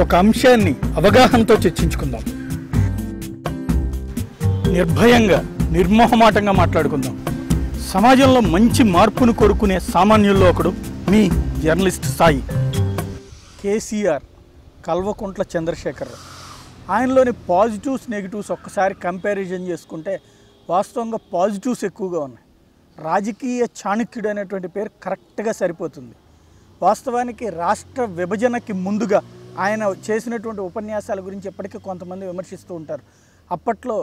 ఒక అంశాన్ని అవగాహనతో చర్చించుకుందాం. నిర్భయంగా నిర్మోహమాటంగా మాట్లాడుకుందాం. సమాజంలో మంచి మార్పును కోరుకునే సామాన్యుల్లో ఒకడు మీ జర్నలిస్ట్ సాయి. కేసీఆర్ కల్వకుంట్ల చంద్రశేఖరరావు ఆయనలోని పాజిటివ్స్ నెగిటివ్స్ ఒక్కసారి కంపారిజన్ చేసుకుంటే వాస్తవంగా పాజిటివ్స్ ఎక్కువగా ఉన్నాయి. రాజకీయ చాణక్యుడు అనేటువంటి పేరు కరెక్ట్గా సరిపోతుంది. వాస్తవానికి రాష్ట్ర విభజనకి ముందుగా ఆయన చేసినటువంటి ఉపన్యాసాల గురించి ఎప్పటికీ కొంతమంది విమర్శిస్తూ ఉంటారు. అప్పట్లో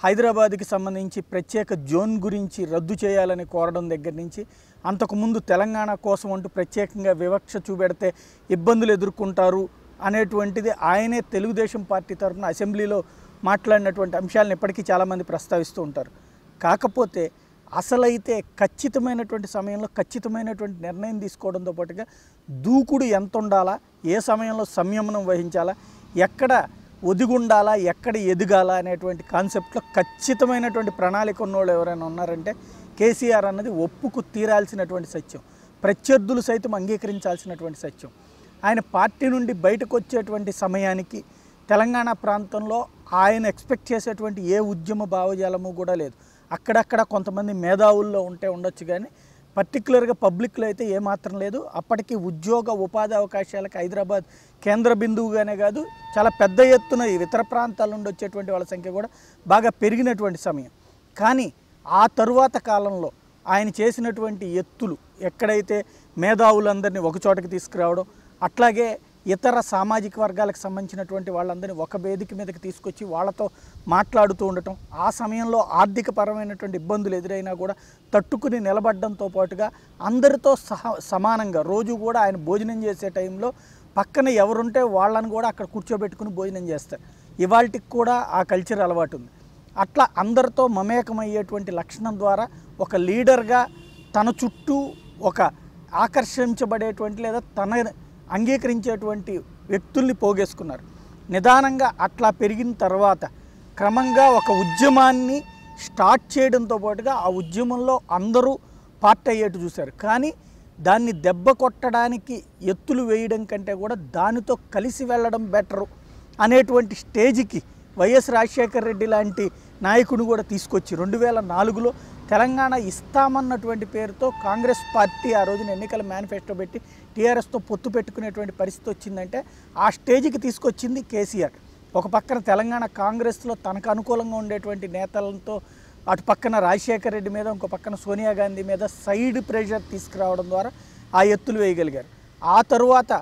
హైదరాబాద్కి సంబంధించి ప్రత్యేక జోన్ గురించి రద్దు చేయాలని కోరడం దగ్గర నుంచి అంతకుముందు తెలంగాణ కోసం అంటూ ప్రత్యేకంగా వివక్ష చూపెడితే ఇబ్బందులు ఎదుర్కొంటారు అనేటువంటిది ఆయనే తెలుగుదేశం పార్టీ తరఫున అసెంబ్లీలో మాట్లాడినటువంటి అంశాలను ఇప్పటికీ చాలామంది ప్రస్తావిస్తూ ఉంటారు. కాకపోతే అసలైతే ఖచ్చితమైనటువంటి సమయంలో ఖచ్చితమైనటువంటి నిర్ణయం తీసుకోవడంతో పాటుగా దూకుడు ఎంత ఉండాలా ఏ సమయంలో సంయమనం వహించాలా? ఎక్కడ ఒదిగుండాలా? ఎక్కడ ఎదగాల? అనేటువంటి కాన్సెప్ట్లో ఖచ్చితమైనటువంటి ప్రణాళిక ఉన్నోళ్ళు ఎవరైనా ఉన్నారంటే కేసీఆర్ అన్నది ఒప్పుకు తీరాల్సినటువంటి సత్యం. ప్రత్యర్థులు సైతం అంగీకరించాల్సినటువంటి సత్యం. ఆయన పార్టీ నుండి బయటకు వచ్చేటువంటి సమయానికి తెలంగాణ ప్రాంతంలో ఆయన ఎక్స్పెక్ట్ చేసేటువంటి ఏ ఉద్యమ భావజాలము కూడా లేదు. అక్కడక్కడ కొంతమంది మేధావుల్లో ఉంటే ఉండొచ్చు కానీ పర్టికులర్గా పబ్లిక్లో అయితే ఏమాత్రం లేదు. అప్పటికి ఉద్యోగ ఉపాధి అవకాశాలకు హైదరాబాద్ కేంద్ర బిందువుగానే కాదు చాలా పెద్ద ఎత్తున ఇతర ప్రాంతాల నుండి వచ్చేటువంటి వాళ్ళ సంఖ్య కూడా బాగా పెరిగినటువంటి సమయం. కానీ ఆ తరువాత కాలంలో ఆయన చేసినటువంటి ఎత్తులు ఎక్కడైతే మేధావులందరినీ ఒకచోటకి తీసుకురావడం అట్లాగే ఇతర సామాజిక వర్గాలకు సంబంధించినటువంటి వాళ్ళందరినీ ఒక వేదిక మీదకి తీసుకొచ్చి వాళ్ళతో మాట్లాడుతూ ఉండటం ఆ సమయంలో ఆర్థిక పరమైనటువంటి ఇబ్బందులు ఎదురైనా కూడా తట్టుకుని నిలబడడంతో పాటుగా అందరితో సహ సమానంగా రోజు కూడా ఆయన భోజనం చేసే టైంలో పక్కన ఎవరుంటే వాళ్ళని కూడా అక్కడ కూర్చోబెట్టుకుని భోజనం చేస్తారు. ఇవాళకి కూడా ఆ కల్చర్ అలవాటు ఉంది. అట్లా అందరితో మమేకమయ్యేటువంటి లక్షణం ద్వారా ఒక లీడర్గా తన చుట్టూ ఒక ఆకర్షించబడేటువంటి లేదా తన అంగీకరించేటువంటి వ్యక్తుల్ని పోగేసుకున్నారు. నిదానంగా అట్లా పెరిగిన తర్వాత క్రమంగా ఒక ఉద్యమాన్ని స్టార్ట్ చేయడంతో పాటుగా ఆ ఉద్యమంలో అందరూ పార్ట్ అయ్యేట్టు చూశారు. కానీ దాన్ని దెబ్బ కొట్టడానికి ఎత్తులు వేయడం కంటే కూడా దానితో కలిసి వెళ్ళడం బెటరు అనేటువంటి స్టేజ్కి వైఎస్ రాజశేఖర్ రెడ్డి లాంటి నాయకుడు కూడా తీసుకొచ్చి రెండు వేల నాలుగులో తెలంగాణ ఇస్తామన్నటువంటి పేరుతో కాంగ్రెస్ పార్టీ ఆ రోజున ఎన్నికల మేనిఫెస్టో పెట్టి టీఆర్ఎస్తో పొత్తు పెట్టుకునేటువంటి పరిస్థితి వచ్చిందంటే ఆ స్టేజ్కి తీసుకొచ్చింది కేసీఆర్. ఒక పక్కన తెలంగాణ కాంగ్రెస్లో తనకు అనుకూలంగా ఉండేటువంటి నేతలతో అటు పక్కన రాజశేఖర్ రెడ్డి మీద ఇంకో పక్కన సోనియా గాంధీ మీద సైడ్ ప్రెషర్ తీసుకురావడం ద్వారా ఆ ఎత్తులు వేయగలిగారు. ఆ తరువాత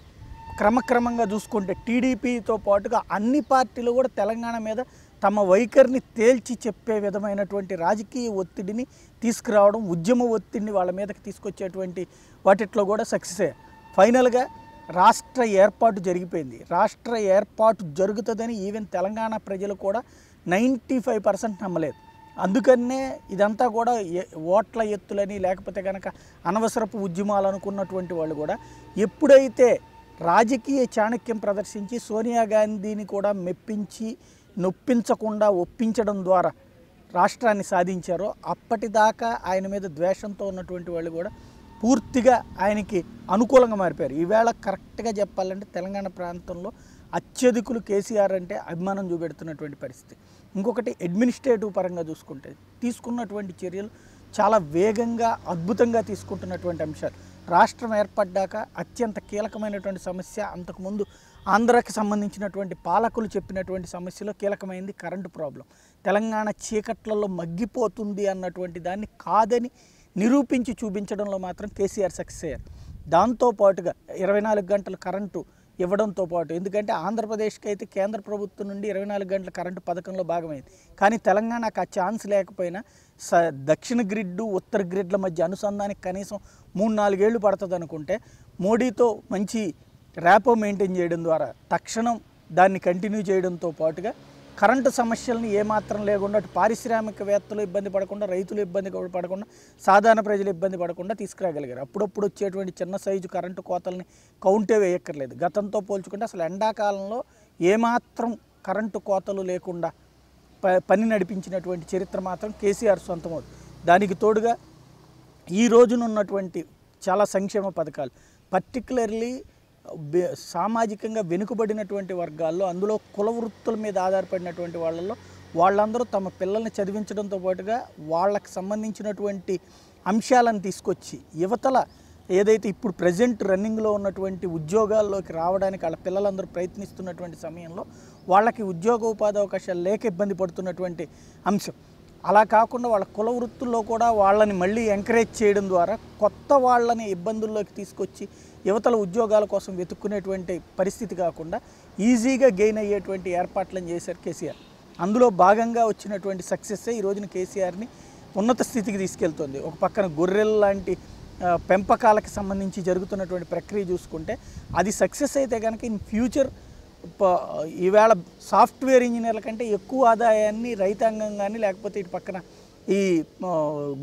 క్రమక్రమంగా చూసుకుంటే టీడీపీతో పాటుగా అన్ని పార్టీలు కూడా తెలంగాణ మీద తమ వైఖరిని తేల్చి చెప్పే విధమైనటువంటి రాజకీయ ఒత్తిడిని తీసుకురావడం ఉద్యమ ఒత్తిడిని వాళ్ళ మీదకి తీసుకొచ్చేటువంటి వాటిట్లో కూడా సక్సెస్ ఫైనల్గా రాష్ట్ర ఏర్పాటు జరిగిపోయింది. రాష్ట్ర ఏర్పాటు జరుగుతుందని ఈవెన్ తెలంగాణ ప్రజలు కూడా నైంటీ ఫైవ్ పర్సెంట్ నమ్మలేదు. అందుకనే ఇదంతా కూడా ఓట్ల ఎత్తులని లేకపోతే కనుక అనవసరపు ఉద్యమాలు అనుకున్నటువంటి వాళ్ళు కూడా ఎప్పుడైతే రాజకీయ చాణక్యం ప్రదర్శించి సోనియా గాంధీని కూడా మెప్పించి నొప్పించకుండా ఒప్పించడం ద్వారా రాష్ట్రాన్ని సాధించారో అప్పటిదాకా ఆయన మీద ద్వేషంతో ఉన్నటువంటి వాళ్ళు కూడా పూర్తిగా ఆయనకి అనుకూలంగా మారిపోయారు. ఈవేళ కరెక్ట్గా చెప్పాలంటే తెలంగాణ ప్రాంతంలో అత్యధికులు కేసీఆర్ అంటే అభిమానం చూపెడుతున్నటువంటి పరిస్థితి. ఇంకొకటి అడ్మినిస్ట్రేటివ్ పరంగా చూసుకుంటే తీసుకున్నటువంటి చర్యలు చాలా వేగంగా అద్భుతంగా తీసుకుంటున్నటువంటి అంశాలు. రాష్ట్రం ఏర్పడ్డాక అత్యంత కీలకమైనటువంటి సమస్య అంతకుముందు ఆంధ్రాకి సంబంధించినటువంటి పాలకులు చెప్పినటువంటి సమస్యలో కీలకమైంది కరెంటు ప్రాబ్లం. తెలంగాణ చీకట్లలో మగ్గిపోతుంది అన్నటువంటి దాన్ని కాదని నిరూపించి చూపించడంలో మాత్రం కేసీఆర్ సక్సెస్ అయ్యారు. దాంతోపాటుగా ఇరవై నాలుగు గంటలు కరెంటు ఇవ్వడంతో పాటు ఎందుకంటే ఆంధ్రప్రదేశ్కి అయితే కేంద్ర ప్రభుత్వం నుండి ఇరవై నాలుగు గంటల కరెంటు పథకంలో భాగమైంది. కానీ తెలంగాణకు ఆ ఛాన్స్ లేకపోయినా స దక్షిణ గ్రిడ్ ఉత్తర గ్రిడ్ల మధ్య అనుసంధానికి కనీసం మూడు నాలుగేళ్ళు పడుతుంది అనుకుంటే మోడీతో మంచి ర్యాపో మెయింటైన్ చేయడం ద్వారా తక్షణం దాన్ని కంటిన్యూ చేయడంతో పాటుగా కరెంటు సమస్యలను ఏమాత్రం లేకుండా అటు పారిశ్రామికవేత్తలు ఇబ్బంది పడకుండా రైతులు ఇబ్బంది పడకుండా సాధారణ ప్రజలు ఇబ్బంది పడకుండా తీసుకురాగలిగారు. అప్పుడప్పుడు వచ్చేటువంటి చిన్న సైజు కరెంటు కోతల్ని కౌంటే వేయక్కర్లేదు. గతంతో పోల్చుకుంటే అసలు ఎండాకాలంలో ఏమాత్రం కరెంటు కోతలు లేకుండా ప పని నడిపించినటువంటి చరిత్ర మాత్రం కేసీఆర్ సొంతమవుతుంది దానికి తోడుగా ఈ రోజున ఉన్నటువంటి చాలా సంక్షేమ పథకాలు పర్టికులర్లీ సామాజికంగా వెనుకబడినటువంటి వర్గాల్లో అందులో కుల వృత్తుల మీద ఆధారపడినటువంటి వాళ్ళల్లో వాళ్ళందరూ తమ పిల్లల్ని చదివించడంతో పాటుగా వాళ్ళకి సంబంధించినటువంటి అంశాలను తీసుకొచ్చి యువతల ఏదైతే ఇప్పుడు ప్రజెంట్ రన్నింగ్లో ఉన్నటువంటి ఉద్యోగాల్లోకి రావడానికి వాళ్ళ పిల్లలందరూ ప్రయత్నిస్తున్నటువంటి సమయంలో వాళ్ళకి ఉద్యోగ ఉపాధి అవకాశాలు లేక ఇబ్బంది పడుతున్నటువంటి అంశం. అలా కాకుండా వాళ్ళ కుల వృత్తుల్లో కూడా వాళ్ళని మళ్ళీ ఎంకరేజ్ చేయడం ద్వారా కొత్త వాళ్ళని ఇబ్బందుల్లోకి తీసుకొచ్చి యువతల ఉద్యోగాల కోసం వెతుక్కునేటువంటి పరిస్థితి కాకుండా ఈజీగా గెయిన్ అయ్యేటువంటి ఏర్పాట్లను చేశారు కేసీఆర్. అందులో భాగంగా వచ్చినటువంటి సక్సెస్సే ఈ రోజున కేసీఆర్ని ఉన్నత స్థితికి తీసుకెళ్తుంది. ఒక పక్కన గొర్రెల లాంటి పెంపకాలకు సంబంధించి జరుగుతున్నటువంటి ప్రక్రియ చూసుకుంటే అది సక్సెస్ అయితే కనుక ఇన్ ఫ్యూచర్ ఈవేళ సాఫ్ట్వేర్ ఇంజనీర్ల కంటే ఎక్కువ ఆదాయాన్ని రైతాంగం కానీ లేకపోతే ఇటు పక్కన ఈ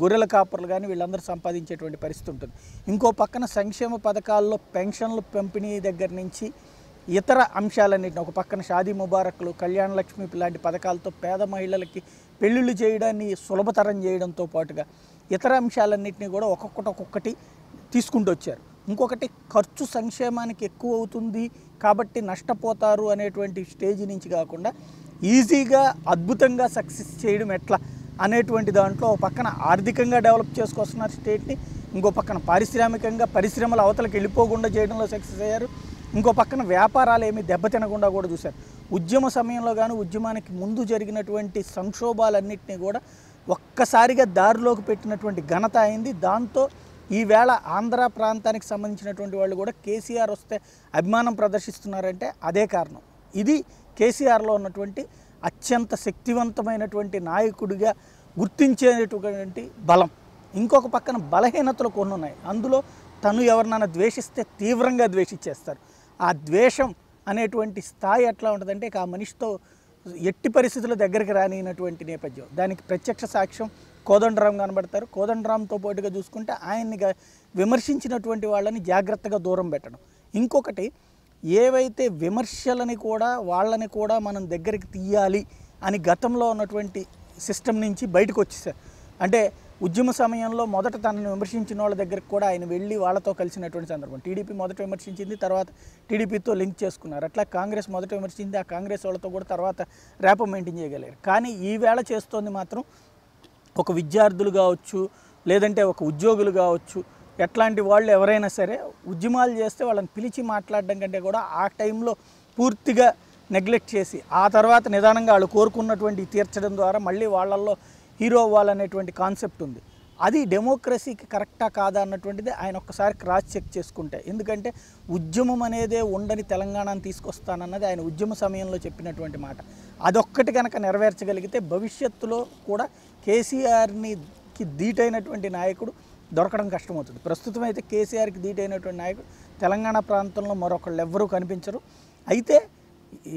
గొర్రెల కాపర్లు కానీ వీళ్ళందరూ సంపాదించేటువంటి పరిస్థితి ఉంటుంది. ఇంకో పక్కన సంక్షేమ పథకాల్లో పెన్షన్లు పంపిణీ దగ్గర నుంచి ఇతర అంశాలన్నింటిని ఒక పక్కన షాదీ ముబారక్లు కళ్యాణ లక్ష్మి లాంటి పథకాలతో పేద మహిళలకి పెళ్ళిళ్ళు చేయడాన్ని సులభతరం చేయడంతో పాటుగా ఇతర అంశాలన్నింటినీ కూడా ఒక్కొక్కటి ఒక్కొక్కటి తీసుకుంటూ వచ్చారు. ఇంకొకటి ఖర్చు సంక్షేమానికి ఎక్కువ అవుతుంది కాబట్టి నష్టపోతారు అనేటువంటి స్టేజ్ నుంచి కాకుండా ఈజీగా అద్భుతంగా సక్సెస్ చేయడం ఎట్లా? అనేటువంటి దాంట్లో ఒక పక్కన ఆర్థికంగా డెవలప్ చేసుకొస్తున్నారు స్టేట్ని ఇంకో పక్కన పారిశ్రామికంగా పరిశ్రమల అవతలకు వెళ్ళిపోకుండా చేయడంలో సక్సెస్ అయ్యారు. ఇంకో పక్కన వ్యాపారాలు ఏమీ దెబ్బతినకుండా కూడా చూశారు. ఉద్యమ సమయంలో కానీ ఉద్యమానికి ముందు జరిగినటువంటి సంక్షోభాలన్నింటినీ కూడా ఒక్కసారిగా దారిలోకి పెట్టినటువంటి ఘనత అయింది. దాంతో ఈవేళ ఆంధ్ర ప్రాంతానికి సంబంధించినటువంటి వాళ్ళు కూడా కేసీఆర్ వస్తే అభిమానం ప్రదర్శిస్తున్నారంటే అదే కారణం. ఇది కేసీఆర్లో ఉన్నటువంటి అత్యంత శక్తివంతమైనటువంటి నాయకుడిగా గుర్తించేటటువంటి బలం. ఇంకొక పక్కన బలహీనతలు కొన్ని ఉన్నాయి. అందులో తను ఎవరినైనా ద్వేషిస్తే తీవ్రంగా ద్వేషించేస్తారు. ఆ ద్వేషం అనేటువంటి స్థాయి ఎట్లా ఉంటుందంటే ఇక ఆ మనిషితో ఎట్టి పరిస్థితుల దగ్గరికి రానినటువంటి నేపథ్యం. దానికి ప్రత్యక్ష సాక్ష్యం కోదండరాం కనబడతారు. కోదండరాంతో పాటుగా చూసుకుంటే ఆయన్ని విమర్శించినటువంటి వాళ్ళని జాగ్రత్తగా దూరం పెట్టడం. ఇంకొకటి ఏవైతే విమర్శలని కూడా వాళ్ళని కూడా మనం దగ్గరికి తీయాలి అని గతంలో ఉన్నటువంటి సిస్టమ్ నుంచి బయటకు వచ్చేసారు. అంటే ఉద్యమ సమయంలో మొదట తనను విమర్శించిన వాళ్ళ దగ్గరికి కూడా ఆయన వెళ్ళి వాళ్ళతో కలిసినటువంటి సందర్భం. టీడీపీ మొదట విమర్శించింది తర్వాత టీడీపీతో లింక్ చేసుకున్నారు. అట్లా కాంగ్రెస్ మొదట విమర్శించింది ఆ కాంగ్రెస్ వాళ్ళతో కూడా తర్వాత ర్యాప్ మెయింటైన్ చేయగలిగారు. కానీ ఈవేళ చేస్తోంది మాత్రం ఒక విద్యార్థులు కావచ్చు లేదంటే ఒక ఉద్యోగులు కావచ్చు ఎట్లాంటి వాళ్ళు ఎవరైనా సరే ఉద్యమాలు చేస్తే వాళ్ళని పిలిచి మాట్లాడడం కంటే కూడా ఆ టైంలో పూర్తిగా నెగ్లెక్ట్ చేసి ఆ తర్వాత నిదానంగా వాళ్ళు కోరుకున్నటువంటి తీర్చడం ద్వారా మళ్ళీ వాళ్ళల్లో హీరో అవ్వాలనేటువంటి కాన్సెప్ట్ ఉంది. అది డెమోక్రసీకి కరెక్టా కాదా అన్నటువంటిది ఆయన ఒక్కసారి క్రాస్ చెక్ చేసుకుంటే ఎందుకంటే ఉద్యమం అనేదే ఉండని తెలంగాణను తీసుకొస్తానన్నది ఆయన ఉద్యమ సమయంలో చెప్పినటువంటి మాట. అదొక్కటి కనుక నెరవేర్చగలిగితే భవిష్యత్తులో కూడా కేసీఆర్ని కి ధీటైనటువంటి నాయకుడు దొరకడం కష్టమవుతుంది. ప్రస్తుతం అయితే కేసీఆర్కి దీటైనటువంటి నాయకుడు తెలంగాణ ప్రాంతంలో మరొకళ్ళు ఎవ్వరూ కనిపించరు. అయితే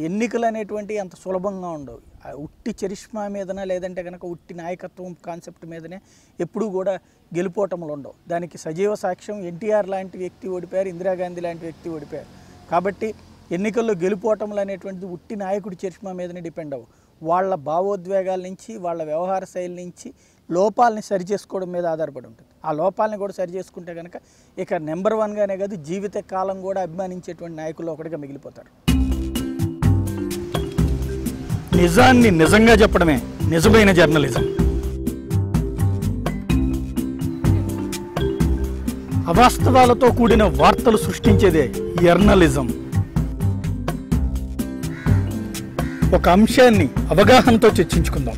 ఎన్నికలు అనేటువంటి అంత సులభంగా ఉండవు. ఉట్టి చరిష్మా మీదన లేదంటే కనుక ఉట్టి నాయకత్వం కాన్సెప్ట్ మీదనే ఎప్పుడూ కూడా గెలుపోటములు ఉండవు. దానికి సజీవ సాక్ష్యం ఎన్టీఆర్ లాంటి వ్యక్తి ఓడిపోయారు ఇందిరాగాంధీ లాంటి వ్యక్తి ఓడిపోయారు. కాబట్టి ఎన్నికల్లో గెలుపోటములు అనేటువంటిది ఉట్టి నాయకుడి చరిష్మా మీదనే డిపెండ్ అవ్వు వాళ్ళ భావోద్వేగాల నుంచి వాళ్ళ వ్యవహార శైలి నుంచి లోపాలని సరి చేసుకోవడం మీద ఆధారపడి ఉంటుంది. ఆ లోపాలని కూడా సరి చేసుకుంటే కనుక ఇక నెంబర్ వన్గానే కాదు జీవిత కాలం కూడా అభిమానించేటువంటి నాయకుల్లో ఒకటిగా మిగిలిపోతారు. నిజాన్ని నిజంగా చెప్పడమే నిజమైన జర్నలిజం. అవాస్తవాలతో కూడిన వార్తలు సృష్టించేదే జర్నలిజం ఒక అంశాన్ని అవగాహనతో చర్చించుకుందాం.